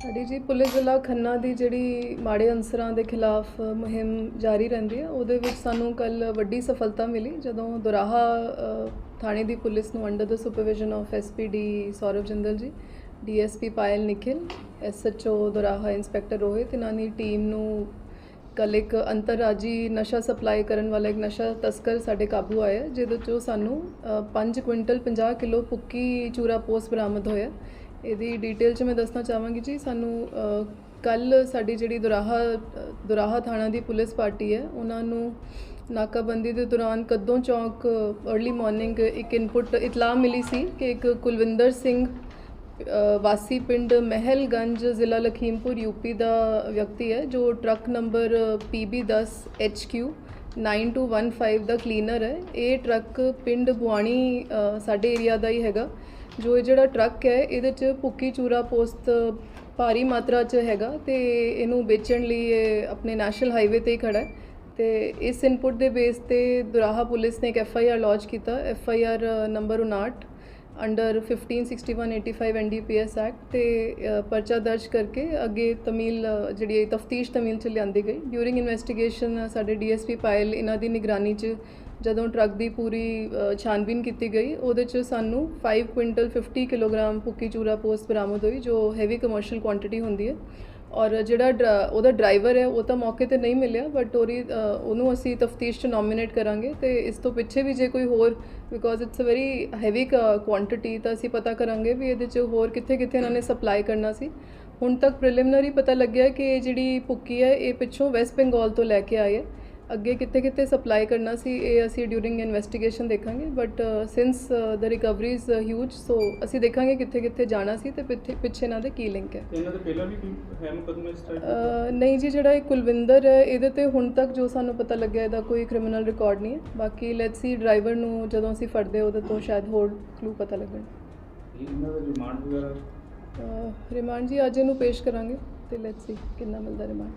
ਸਾਡੀ ਜੀ ਪੁਲਿਸ ਜ਼ਿਲ੍ਹਾ ਖੰਨਾ ਦੀ ਜਿਹੜੀ ਮਾੜੇ ਅਨਸਰਾਂ ਦੇ ਖਿਲਾਫ ਮੁਹਿੰਮ ਜਾਰੀ ਰਹਿੰਦੀ ਹੈ ਉਹਦੇ ਵਿੱਚ ਸਾਨੂੰ ਕੱਲ ਵੱਡੀ ਸਫਲਤਾ ਮਿਲੀ ਜਦੋਂ ਦੁਰਾਹਾ ਥਾਣੇ ਦੀ ਪੁਲਿਸ ਨੂੰ under the supervision of SPD Saurav Jindal ji DSP Payal Nikhil SHO Doraha inspector Rohit, ਇਹਨਾਂ ਦੀ ਟੀਮ ਨੂੰ ਕੱਲ ਇੱਕ ਅੰਤਰਰਾਜੀ ਨਸ਼ਾ ਸਪਲਾਈ ਕਰਨ ਵਾਲਾ ਇੱਕ ਨਸ਼ਾ ਤਸਕਰ ਸਾਡੇ ਕਾਬੂ ਆਇਆ, ਜਿਹਦੇ ਚੋਂ ਸਾਨੂੰ 5 ਕੁਇੰਟਲ 50 ਕਿਲੋ ਪੁੱਕੀ ਚੂਰਾ ਪੋਸਟ ਬਰਾਮਦ ਹੋਇਆ। ਇਹਦੀ ਡਿਟੇਲ ਚ ਮੈਂ ਦੱਸਣਾ ਚਾਹਾਂਗੀ ਜੀ, ਸਾਨੂੰ ਕੱਲ ਸਾਡੀ ਜਿਹੜੀ ਦੁਰਾਹਾ ਦੁਰਾਹਾ ਥਾਣਾ ਦੀ ਪੁਲਿਸ ਪਾਰਟੀ ਹੈ, ਉਹਨਾਂ ਨੂੰ ਨਾਕਾਬੰਦੀ ਦੇ ਦੌਰਾਨ ਕਦੋਂ ਚੌਂਕ अर्ਲੀ ਮਾਰਨਿੰਗ ਇੱਕ ਇਨਪੁਟ ਇਤਲਾਹ ਮਿਲੀ ਸੀ ਕਿ ਇੱਕ ਕੁਲਵਿੰਦਰ ਸਿੰਘ ਵਾਸੀ ਪਿੰਡ ਮਹਿਲਗੰਜ ਜ਼ਿਲ੍ਹਾ ਲਖੀਮਪੁਰ ਯੂਪੀ ਦਾ ਵਿਅਕਤੀ ਹੈ, ਜੋ ਟਰੱਕ ਨੰਬਰ PB10 HQ 9215 ਦਾ ਕਲੀਨਰ ਹੈ। ਇਹ ਟਰੱਕ ਪਿੰਡ ਬੁਆਣੀ ਸਾਡੇ ਏਰੀਆ ਦਾ ਹੀ ਹੈਗਾ। ਜੋ ਇਹ ਜਿਹੜਾ ਟਰੱਕ ਹੈ, ਇਹਦੇ ਚ ਭੁੱਕੀ ਚੂਰਾ ਪੋਸਤ ਭਾਰੀ ਮਾਤਰਾ ਚ ਹੈਗਾ ਤੇ ਇਹਨੂੰ ਵੇਚਣ ਲਈ ਇਹ ਆਪਣੇ ਨੈਸ਼ਨਲ ਹਾਈਵੇ ਤੇ ਹੀ ਖੜਾ ਹੈ। ਤੇ ਇਸ ਇਨਪੁਟ ਦੇ ਬੇਸ ਤੇ ਦੁਰਾਹਾ ਪੁਲਿਸ ਨੇ ਇੱਕ ਐਫ ਆਈ ਆਰ ਲੌਂਚ ਕੀਤਾ, F I R number 59 under 156185 NDPS act ਤੇ ਪਰਚਾ ਦਰਜ ਕਰਕੇ ਅੱਗੇ ਤਮੀਲ ਅ, ਜਿਹੜੀ ਤਫਤੀਸ਼ ਤਮੀਲ ਚ ਲਿਆਂਦੀ ਗਈ। ਡਿਊਰਿੰਗ ਇਨਵੈਸਟੀਗੇਸ਼ਨ ਸਾਡੇ ਡੀਐਸਪੀ ਪਾਇਲ ਇਹਨਾਂ ਦੀ ਨਿਗਰਾਨੀ ਚ ਜਦੋਂ ਟਰੱਕ ਦੀ ਪੂਰੀ ਛਾਨਬੀਨ ਕੀਤੀ ਗਈ ਉਹਦੇ ਚ ਸਾਨੂੰ 5 ਕੁਇੰਟਲ 50 ਕਿਲੋਗ੍ਰਾਮ ਪੁੱਕੀ ਚੂਰਾ ਪੋਸਟ ਬਰਾਮਦ ਹੋਈ ਜੋ ਹੈਵੀ ਕਮਰਸ਼ੀਅਲ ਕੁਆਂਟੀਟੀ ਹੁੰਦੀ ਹੈ। ਔਰ ਜਿਹੜਾ ਡਰਾ- ਉਹਦਾ ਡਰਾਈਵਰ ਹੈ, ਉਹ ਤਾਂ ਮੌਕੇ ਤੇ ਨਹੀਂ ਮਿਲਿਆ ਬਟ ਉਹਦੀ ਉਹਨੂੰ ਅਸੀਂ ਤਫਤੀਸ਼ ਚ ਨੋਮੀਨੇਟ ਕਰਾਂਗੇ ਤੇ ਇਸ ਤੋਂ ਪਿੱਛੇ ਵੀ ਜੇ ਕੋਈ ਹੋਰ because it's a very heavy quantity ਤਾਂ ਅਸੀਂ ਪਤਾ ਕਰਾਂਗੇ ਵੀ ਇਹਦੇ ਚ ਹੋਰ ਕਿੱਥੇ ਕਿੱਥੇ ਇਹਨਾਂ ਨੇ ਸਪਲਾਈ ਕਰਨਾ ਸੀ। ਹੁਣ ਤੱਕ ਪ੍ਰੀਲਿਮਿਨਰੀ ਪਤਾ ਲੱਗਿਆ ਕਿ ਇਹ ਜਿਹੜੀ ਭੁੱਕੀ ਹੈ, ਇਹ ਪਿੱਛੋਂ ਵੈਸਟ ਬੰਗਾਲ ਤੋਂ ਲੈ ਕੇ ਆਏ ਹੈ। ਅੱਗੇ ਕਿੱਥੇ ਕਿੱਥੇ ਸਪਲਾਈ ਕਰਨਾ ਸੀ ਇਹ ਅਸੀਂ ਡਿਊਰਿੰਗ ਇਨਵੈਸਟੀਗੇਸ਼ਨ ਦੇਖਾਂਗੇ but since the recovery is huge so ਅਸੀਂ ਦੇਖਾਂਗੇ ਕਿੱਥੇ ਕਿੱਥੇ ਜਾਣਾ ਸੀ ਤੇ ਪਿੱਛੇ ਪਿੱਛੇ ਇਹਨਾਂ ਦੇ ਕੀ ਲਿੰਕ ਹੈ। ਇਹਨਾਂ ਦੇ ਪਹਿਲਾਂ ਵੀ ਕੋਈ ਹੈ ਮੁਕਦਮਾ ਇਸ ਅ, ਨਹੀਂ ਜੀ ਜਿਹੜਾ ਇਹ ਕੁਲਵਿੰਦਰ ਹੈ ਇਹਦੇ ਤੇ ਹੁਣ ਤੱਕ ਜੋ ਸਾਨੂੰ ਪਤਾ ਲੱਗਿਆ ਇਹਦਾ ਕੋਈ ਕ੍ਰਿਮੀਨਲ ਰਿਕਾਰਡ ਨਹੀਂ ਹੈ। ਬਾਕੀ ਲੈਟਸ ਸੀ ਡਰਾਈਵਰ ਨੂੰ ਜਦੋਂ ਅਸੀਂ ਫੜਦੇ ਉਹਦੇ ਤੋਂ ਸ਼ਾਇਦ ਹੋਰ ਕਲੂ ਪਤਾ ਲੱਗਣ। ਇਹਨਾਂ ਦਾ ਰਿਮਾਂਡ ਵਗੈਰਾ? ਰਿਮਾਂਡ ਜੀ ਅੱਜ ਇਹਨੂੰ ਪੇਸ਼ ਕਰਾਂਗੇ ਤੇ ਲੈਟਸ ਸੀ ਕਿੰਨਾ ਮਿਲਦਾ ਰਿਮਾਂਡ